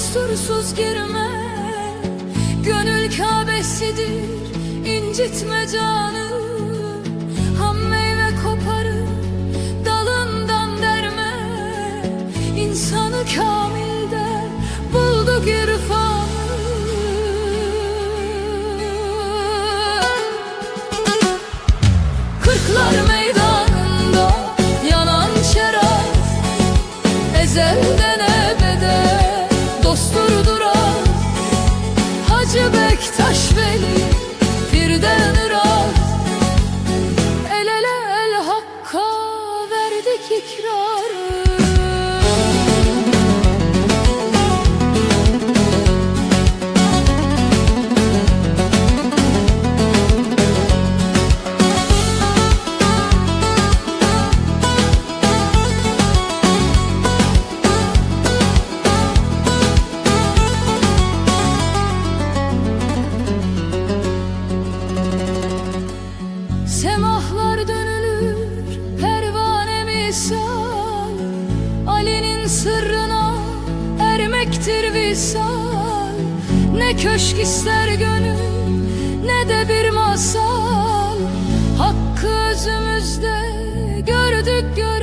destursuz girme. Gönül Kabe'sidir incitme canı. Ham meyve koparır dalından derme. İnsanı kamilde Hacı Bektaş Veli birden ırak El ele el hakka verdik ikrarı misal Ali'nin sırrına ermektir visal Ne köşk ister gönül ne de bir masal. Hakkı özümüzde gördük göre